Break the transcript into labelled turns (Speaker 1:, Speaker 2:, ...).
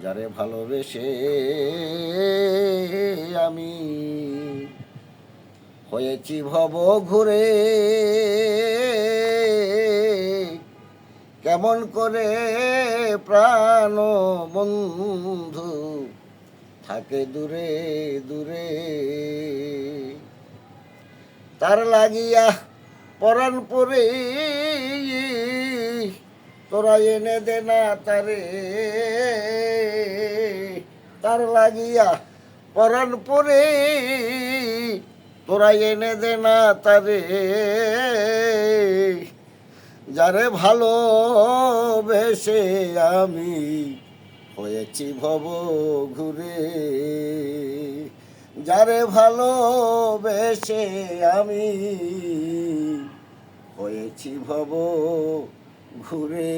Speaker 1: যারে ভালোবেসে আমি হয়েছি ভব ঘুরে, কেমন করে প্রাণ বন্ধু থাকে দূরে দূরে। তার লাগিয়া পরাণ পরে তোরা এনে দে না তারে। তার লাগিয়া পরাণ পরে তোরা এনে দে না তারে। যারে ভালো বেসে আমি হয়েছি ভব ঘুরে। যারে ভালো বেসে আমি হয়েছি ভব ঘুরে